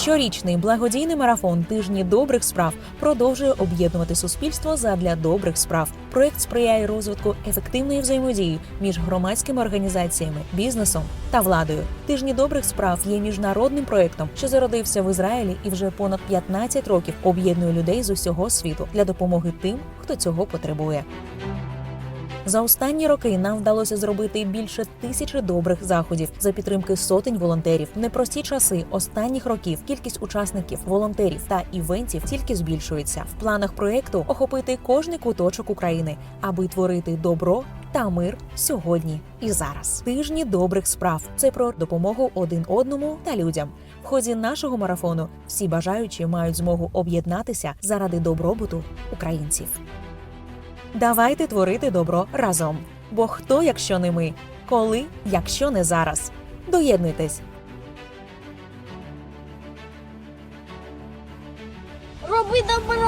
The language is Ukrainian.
Щорічний благодійний марафон тижні добрих справ продовжує об'єднувати суспільство задля добрих справ. Проект сприяє розвитку ефективної взаємодії між громадськими організаціями, бізнесом та владою. Тижні добрих справ є міжнародним проектом, що зародився в Ізраїлі і вже понад 15 років об'єднує людей з усього світу для допомоги тим, хто цього потребує. За останні роки нам вдалося зробити більше тисячі добрих заходів за підтримки сотень волонтерів. Непрості часи останніх років кількість учасників, волонтерів та івентів тільки збільшується. В планах проекту охопити кожний куточок України, аби творити добро та мир сьогодні і зараз. Тижні добрих справ це про допомогу один одному та людям. В ході нашого марафону всі бажаючі мають змогу об'єднатися заради добробуту українців. Давайте творити добро разом. Бо хто, якщо не ми? Коли, якщо не зараз? Доєднуйтесь. Роби добро